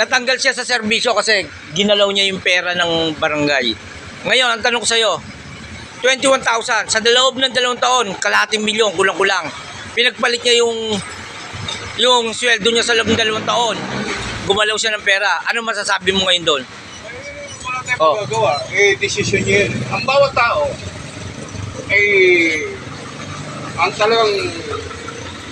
Natanggal siya sa serbisyo kasi ginalaw niya yung pera ng barangay. Ngayon, ang tanong ko sa'yo, 21,000 sa loob ng dalawang taon, kalahating milyon, kulang-kulang. Pinagpalit niya yung yung sweldo niya sa loob ng dalawang taon. Gumalaw siya ng pera. Ano masasabi mo ngayon doon? Wala tayong Oh. magagawa. Eh, desisyon niya yun. Ang bawat tao, eh, ang talagang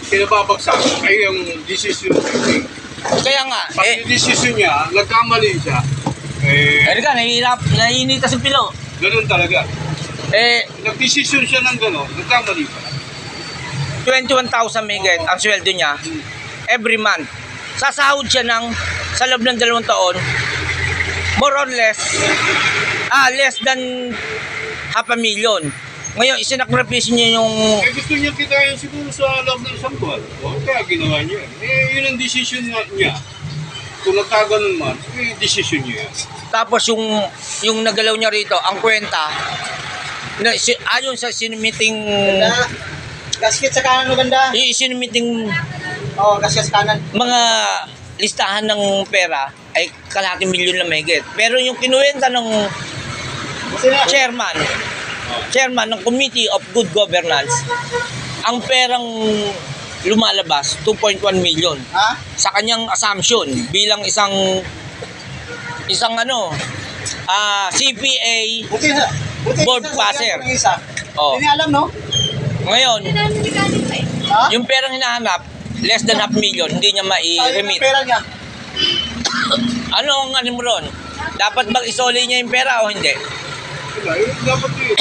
pinababagsak ay yung desisyon niya. Kaya nga, Pag eh, yung desisyon niya, nagkamali siya, eh, eh ka, nahihirap, nahihinita si Pilo. ganun talaga. Eh, Nagdesisyon siya ng gano'n, nagkamali pa. 21,000 megit ang sweldo niya every month. Sasahod siya ng sa loob ng dalawang taon more or less ah less than half a million. Ngayon, isinakripisyo niya yung Eh, gusto niya kitayin siguro sa loob ng isang buwan. O, kaya ginawa niya. Eh, yun ang desisyon nga niya. Kung nagkaganon man, eh, desisyon niya yan. tapos yung yung nagalaw niya rito, ang kwenta na si, ayon sa sinumiting Ganda. Gasket sa kanan ganda. yung sinumiting Oo, oh, gasket sa kanan. mga listahan ng pera ay kalahating milyon lang mahigit. Pero yung kinuwenta ng Kasi na. chairman, chairman ng Committee of Good Governance, ang perang lumalabas, 2.1 million. Ha? Sa kanyang assumption bilang isang isang ano, ah CPA. Buti. Buti Board isa, passer. sa Isa. Oh. Hindi alam, no? Ngayon, Ha? yung perang hinahanap, less than half million, hindi niya mai-remit. pera niya. Ano ang ano mo ron? Dapat bang isoli niya yung pera o hindi? Diba? Eh, dapat eh,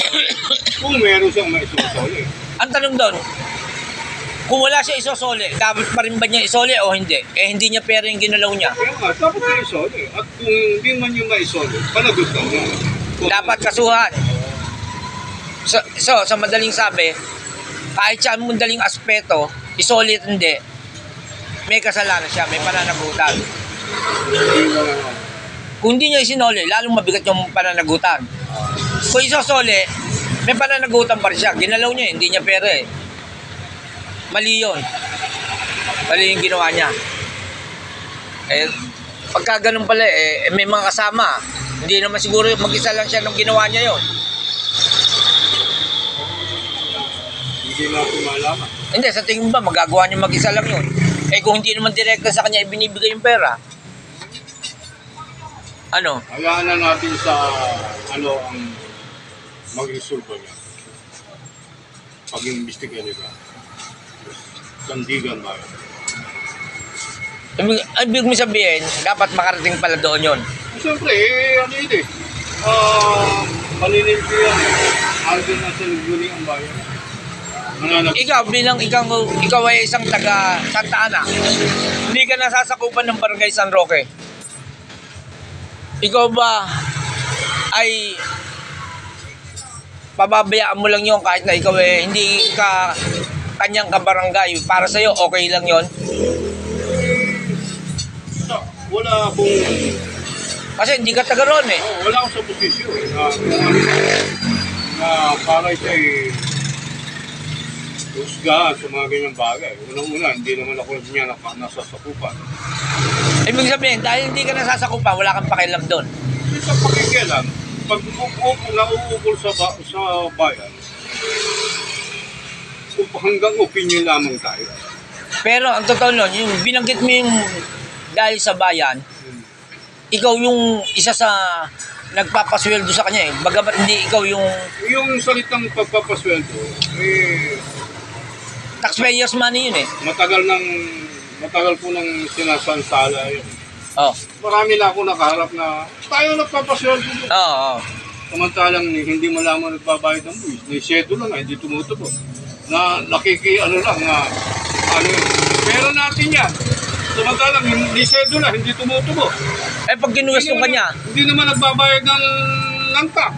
kung meron siyang maisusoli. Ang tanong doon, kung wala siya isosole, dapat pa rin ba niya isole o hindi? Eh, hindi niya pera yung ginalaw niya. Kaya nga, dapat niya isoli. At kung hindi man niya maisoli, panagot lang niya. Kung- Dapat kasuhan. So, so sa madaling sabi, kahit sa madaling aspeto, isole at hindi, may kasalanan siya, may pananagutan. Kung hindi niya isinole, lalong mabigat yung pananagutan. Kung isosole, may pananagutan pa rin siya. Ginalaw niya, eh, hindi niya pera eh. Mali yun. Mali yung ginawa niya. Eh, pagka ganun pala eh, eh, may mga kasama. Hindi naman siguro mag-isa lang siya nung ginawa niya yon. Hindi natin malaman. Hindi, sa tingin ba, magagawa niya mag-isa lang yun? Eh kung hindi naman direkta sa kanya ibinibigay yung pera. Ano? Hayaan na natin sa ano ang mag-resolve niya. Pag-imbestiga nila. Sandigan ba yun? Ibig, ibig mo sabihin, dapat makarating pala doon yon. Siyempre, eh, ano yun eh. Ah, paninilpi yan. Andun na sa luguni ang bayan. Mananap. Ikaw bilang ikaw ikaw ay isang taga Santa Ana. Hindi ka nasasakupan ng Barangay San Roque. Ikaw ba ay pababayaan mo lang yon kahit na ikaw eh hindi ka kanyang kabarangay para sa iyo okay lang yon wala akong, kasi hindi ka taga roon eh oh, wala akong sa posisyon na, na para siya eh, husgahan sa mga ganyang bagay. Unang-una, hindi naman ako niya naka, nasasakupan. Ibig sabihin dahil hindi ka nasasakupan wala kang pakialam doon Kasi sa pakikialam, pag nauukol sa, ba, sa bayan, hanggang opinion lamang tayo. pero ang totoo nun yung binanggit mo yung dahil sa bayan ikaw yung isa sa nagpapasweldo sa kanya eh bagamat hindi ikaw yung Yung salitang pagpapasweldo, eh, taxpayers money yun eh. matagal nang matagal po nang sinasansala yun. Oh. Marami na ako nakaharap na tayo nagpapasweldo. Oo. Oh, Samantalang hindi mo lamang nagbabayad ng buwis. May schedule lang, hindi tumutubo. Na nakiki, ano lang, na, ano yun. Pero natin yan. Samantalang hindi schedule lang, hindi tumutubo. Eh pag kinuwestiyon ka niya, Hindi naman nagbabayad ng, ng tax.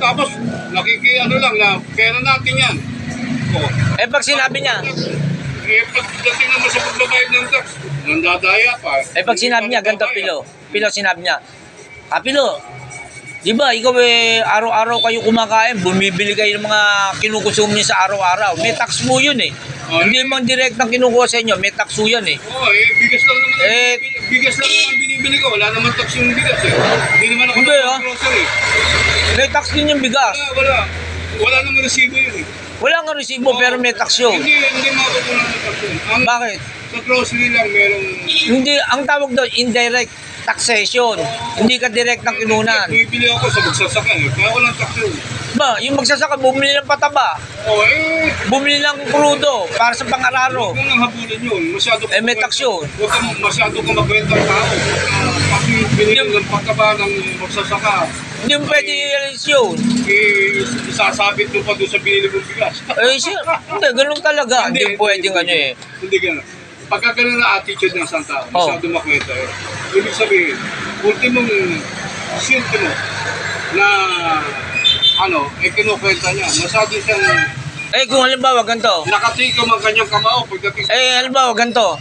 Tapos, nakiki, ano lang, na pera natin yan. O, eh pag sinabi niya, eh, pagdating naman sa pagbabayad ng tax, nandadaya pa. eh pag sinabi niya, ganito Pilo, Pilo sinabi niya, ah Pilo, Di ba, ikaw eh, araw-araw kayo kumakain, bumibili kayo ng mga kinukusum niyo sa araw-araw. May tax mo yun eh. Oh, Hindi man direct ang kinukuha sa inyo, may tax mo yan eh. Oo, eh, bigas lang naman. Eh, bigas lang naman binibili ko. Wala naman tax yung bigas eh. Hindi naman ako Hindi, ah. grocery. May tax din yung bigas. Wala, wala. Wala naman resibo yun eh. Wala nga resibo pero may tax yun. Hindi, hindi makukuha ng tax yun. Ang, Bakit? sa grocery lang merong... Hindi, ang tawag doon, indirect taxation. Hindi ka direct ng kinunan. Bumibili ako sa magsasaka eh. Kaya walang tax yun. Ba, yung magsasaka, bumili ng pataba. Oo, eh. Bumili ng krudo para sa pangararo. Huwag mo nang habulin yun. Masyado Eh, may tax yun. Huwag ka masyado ka magbenta ng tao. Pati binili ng pagkaba ng magsasaka, Hindi mo pwede eh, isasabit mo pa doon sa binili mong bigas. Eh, siya, hindi, ganun talaga. Hindi pwedeng ano eh. Hindi ganun. Pagka ganun na attitude ng isang tao, Oh. masyado makwenta eh. Ibig sabihin, ultimong silti mo na ano, eh kinukwenta niya. Masyado siyang Eh, kung halimbawa, ganito. nakatikam ang kanyang kamao pagdating sa... Eh, halimbawa, ganito.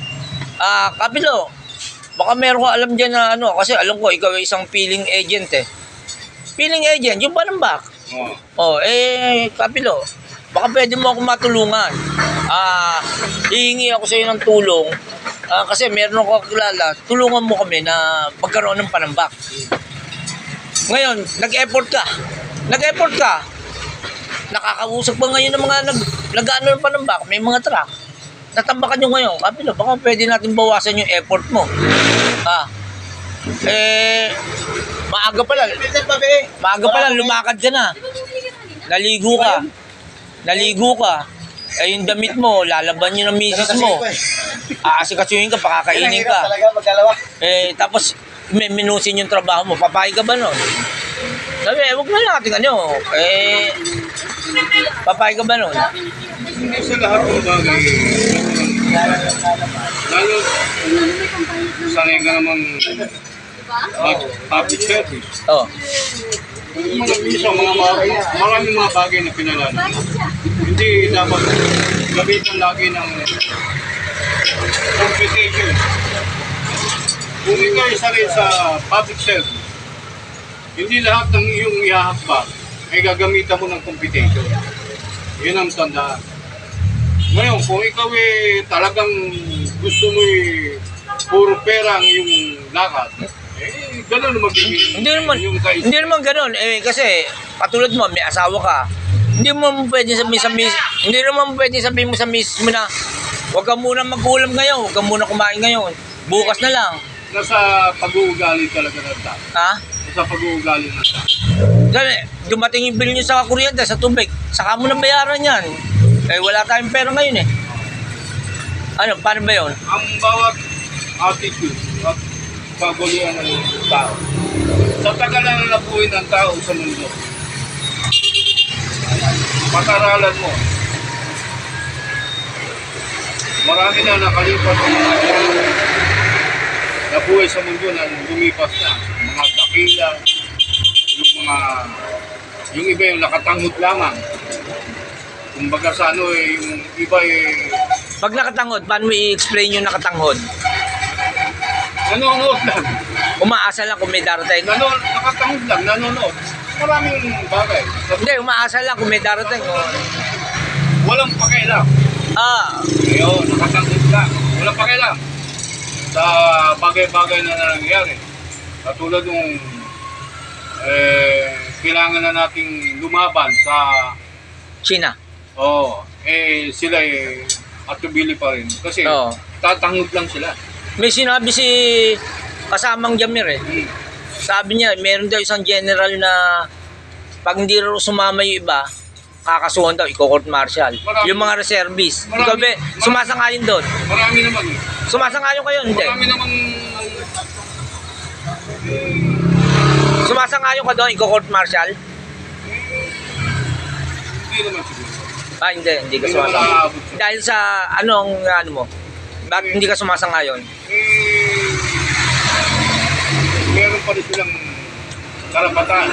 Ah, kapilo. Baka meron ka alam dyan na ano, kasi alam ko, ikaw ay isang peeling agent eh. Peeling agent, yung banambak. Oh. Oh, eh, kapilo. Baka pwede mo ako matulungan. Ah, hihingi ako sa iyo ng tulong. Ah, kasi meron ako kilala, tulungan mo kami na magkaroon ng panambak. Ngayon, nag-effort ka. Nag-effort ka. Nakakausap pa ngayon ng mga nag nag-ano ng panambak, may mga truck. Natambakan nyo ngayon, kapilo, baka pwede natin bawasan yung effort mo. Ah, eh, maaga pa lang, maaga pa lang, lumakad ka na. Naligo ka. Naligo ka. Eh, yung damit mo, lalaban yun ng misis mo. Aasikasuhin ka, pakakainin ka. talaga magdalawa. Eh, tapos, may minusin yung trabaho mo. Papayag ka ba nun? Sabi, eh, huwag na natin ano. Eh, papayag ka ba nun? Hindi sa lahat ng bagay, lalo sanay ka namang public service. Oh. Yung mga maraming mga bagay na pinalala. Hindi dapat gamitan lagi ng competition. Kung ikaw isa rin sa public service, hindi lahat ng iyong ihahakbang ay gagamitan mo ng competition. Yun ang tandaan. Ngayon, kung ikaw eh talagang gusto mo eh puro pera ang iyong lakad, eh ganun magiging Hindi naman, hindi naman ganun. Eh, kasi, katulad mo, may asawa ka. Hindi mo pwede sabihin sa miss, hindi naman pwede sabihin mo sa miss mo na, huwag ka muna mag-ulam ngayon, huwag ka muna kumain ngayon. Bukas na lang. nasa pag-uugali talaga ng tao. Ha? Nasa pag-uugali ng tao. Kasi, dumating yung bill nyo sa kuryente, sa tubig, saka mo na bayaran yan. Eh, wala tayong pera ngayon eh. Ano, paano ba yun? Ang bawat attitude at kaguluhan ng tao. Sa tagalan na nabuhay ng tao sa mundo, pataralan mo. Marami na nakalipas ng mga nabuhay sa mundo na lumipas na. Mga dakila, yung mga, yung iba yung nakatanghot lamang. Kumbaga sa ano eh, yung iba eh, Pag nakatangod, paano i-explain yung nakatanghod? Nanonood lang. Umaasa lang kung may darating. Nanon, nakatangod lang, nanonood. Maraming bagay. Hindi, umaasa lang kung may darating. Oh. Walang pakialam. Ah, Ayun, nakatangod lang. Walang pakialam. Sa bagay-bagay na nangyayari. Katulad nung eh, kailangan na nating lumaban sa China. oh, eh sila eh atubili pa rin kasi Oo. tatangod lang sila. May sinabi si kasamang Jamir eh. Sabi niya, meron daw isang general na pag hindi raw sumama yung iba, kakasuhan daw, iko-court martial. Marami. Yung mga reservist. Marami. Ikaw ba, sumasangayon doon? Marami naman. Sumasangayon kayo, hindi? Marami naman Sumasangayon ka doon, iko-court martial? hindi naman siguro. Ah, hindi, hindi ka sumasangayon. Dahil sa, anong, ano mo? Bakit hindi ka sumasangayon? eh, meron pa rin silang karapatan.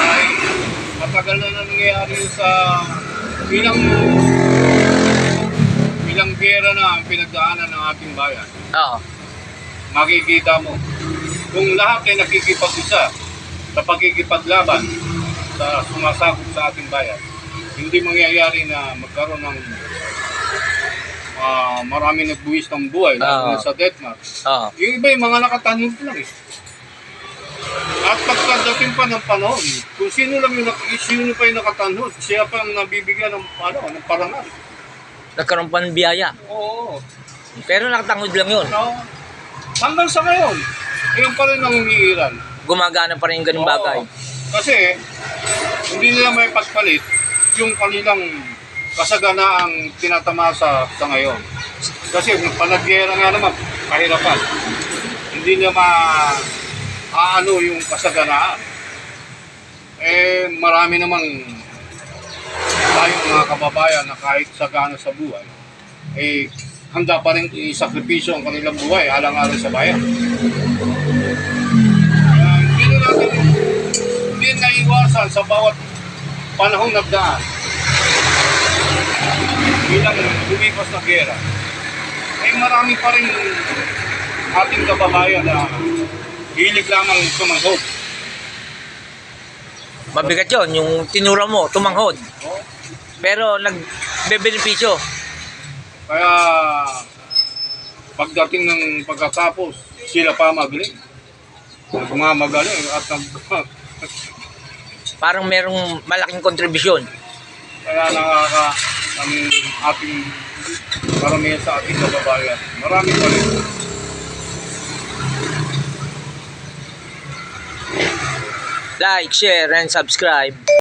Ay, matagal na nangyayari sa bilang bilang gera na ang pinagdaanan ng ating bayan. Oo. Makikita mo, kung lahat ay nakikipag-isa, sa pagkikipaglaban sa sumasakop sa ating bayan, hindi mangyayari na magkaroon ng ah, marami nagbuwis ng buhay, lalo na Oo. sa death march. Oo. Yung iba yung mga nakatanong lang eh. At pagkadating pa ng panahon, kung sino lang yung, sino pa yung nakatanhod, siya pa ang nabibigyan ng, ano, ng parangal. Nagkaroon pa ng biyaya. Oo. Pero nakatangod lang yun. No? Hanggang sa ngayon, yun pa rin ang umiiral. Gumagana pa rin yung ganung bagay. Oo. Kasi, hindi nila may pagpalit yung kanilang kasaganaang tinatamasa sa ngayon. Kasi panagyera nga naman, kahirapan. Hindi nila ma aano yung kasaganaan. Eh, marami namang tayong mga kababayan na kahit sagana sa buhay, eh, handa pa rin isakripisyo ang kanilang buhay alang-alang sa bayan. Kaya hindi na natin hindi naiwasan sa bawat panahong nagdaan bilang lumipas na gera ay marami pa rin ating kababayan na hilig lamang tumanghod. Mabigat yun, yung tinura mo, tumanghod. No? Pero nagbebenepisyo. Kaya pagdating ng pagkatapos, sila pa magaling. Nagmamagaling at nag, Parang merong malaking kontribusyon. Kaya nakaka ang ating karamihan sa ating kababayan. Marami pa rin. Like, share, and subscribe.